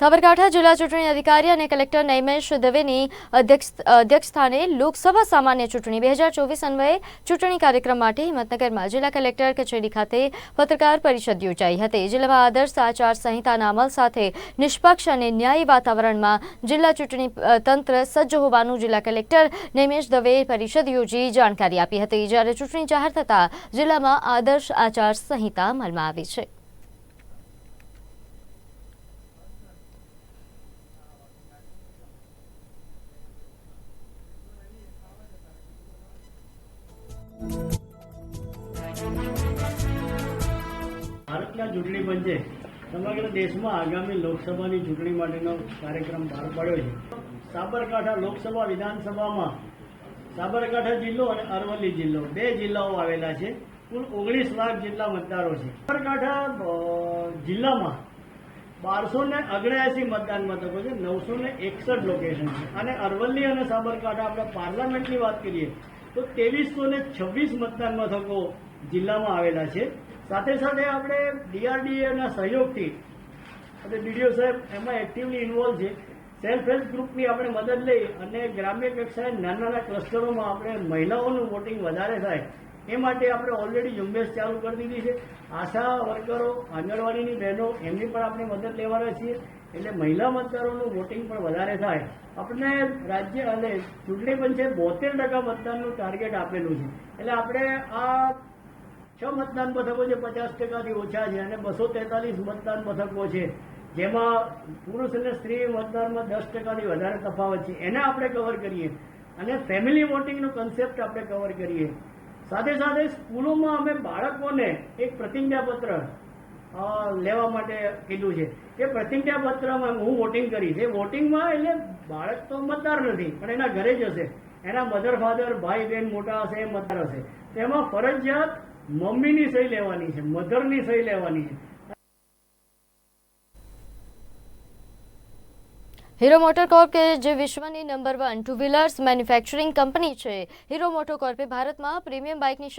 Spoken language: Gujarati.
સાબરકાંઠા જિલ્લા ચૂંટણી અધિકારી અને કલેક્ટર નૈમેશ દવેની અધ્યક્ષ, અધ્યક્ષસ્થાને લોકસભા સામાન્ય ચૂંટણી બે હજાર ચોવીસ અન્વયે ચૂંટણી કાર્યક્રમ માટે હિંમતનગરમાં જિલ્લા કલેક્ટર કચેરી ખાતે પત્રકાર પરિષદ યોજાઈ હતી જિલ્લામાં આદર્શ આચાર સંહિતાના અમલ સાથે નિષ્પક્ષ અને ન્યાયી વાતાવરણમાં જિલ્લા ચૂંટણી તંત્ર સજ્જ હોવાનું જિલ્લા કલેક્ટર નૈમેશ દવેએ પરિષદ યોજી જાણકારી આપી હતી. જ્યારે ચૂંટણી જાહેર થતાં જિલ્લામાં આદર્શ આચાર સંહિતા અમલમાં આવી છે. ભારતના ચૂંટણી પંચે સમગ્ર દેશમાં આગામી લોકસભાની ચૂંટણી માટેનો કાર્યક્રમ બહાર પાડ્યો છે. સાબરકાંઠા લોકસભા વિધાનસભામાં સાબરકાંઠા જિલ્લો અને અરવલ્લી જિલ્લો બે જિલ્લાઓ આવેલા છે. કુલ ઓગણીસ લાખ જેટલા મતદારો છે. સાબરકાંઠા જિલ્લામાં બારસો ને ઓગણ્યાસી મતદાન મથકો છે, નવસો ને એકસઠ લોકેશન છે. અને અરવલ્લી અને સાબરકાંઠા આપણે પાર્લામેન્ટની વાત કરીએ તો ત્રેવીસો ને છવ્વીસ મતદાન મથકો જિલ્લામાં આવેલા છે. સાથે સાથે આપણે ડીઆરડીએના સહયોગથી, અને ડીડીઓ સાહેબ એમાં એક્ટિવલી ઇન્વોલ્વ છે. સેલ્ફ હેલ્પ ગ્રુપની આપણે મદદ લઈ અને ગ્રામ્ય કક્ષાએ નાના નાના ક્લસ્ટરોમાં આપણે મહિલાઓનું વોટિંગ વધારે થાય, એ માટે આપણે ઓલરેડી ઝુંબેશ ચાલુ કરી દીધી છે. આશા વર્કરો, આંગણવાડીની બહેનો, એમની પણ આપણે મદદ લેવાના છીએ, એટલે મહિલા મતદારોનું વોટિંગ પણ વધારે થાય. આપણે રાજ્ય અને ચૂંટણી પંચે બોતેર ટકા મતદાનનું ટાર્ગેટ આપેલું છે. એટલે આપણે આ છ મતદાન મથકો જે પચાસ ટકાથી ઓછા છે અને બસો તેતાલીસ મતદાન મથકો છે, જેમાં પુરુષ અને સ્ત્રી મતદાનમાં દસ ટકાથી વધારે તફાવત છે. એને આપણે કવર કરીએ. અને ફેમિલી વોટિંગનો કન્સેપ્ટ આપણે કવર કરીએ. સાથે સાથે સ્કૂલોમાં અમે બાળકોને એક પ્રતિજ્ઞાપત્ર લેવા માટે કીધું છે. કે પ્રતિજ્ઞાપત્રમાં હું વોટિંગ કરીશ. એ વોટિંગમાં એટલે બાળક તો મતદાર નથી, પણ એના ઘરે જ હશે. એના મધર ફાધર ભાઈ બહેન મોટા હશે, એ મતદાર હશે. તેમાં ફરજિયાત મમ્મીની સહી લેવાની છે, મધરની સહી લેવાની છે. હીરો મોટર કોર્પ કે જે વિશ્વની number one two wheelers manufacturing company છે, હીરો મોટર કોર્પે ભારતમાં પ્રીમિયમ બાઇકની શરૂ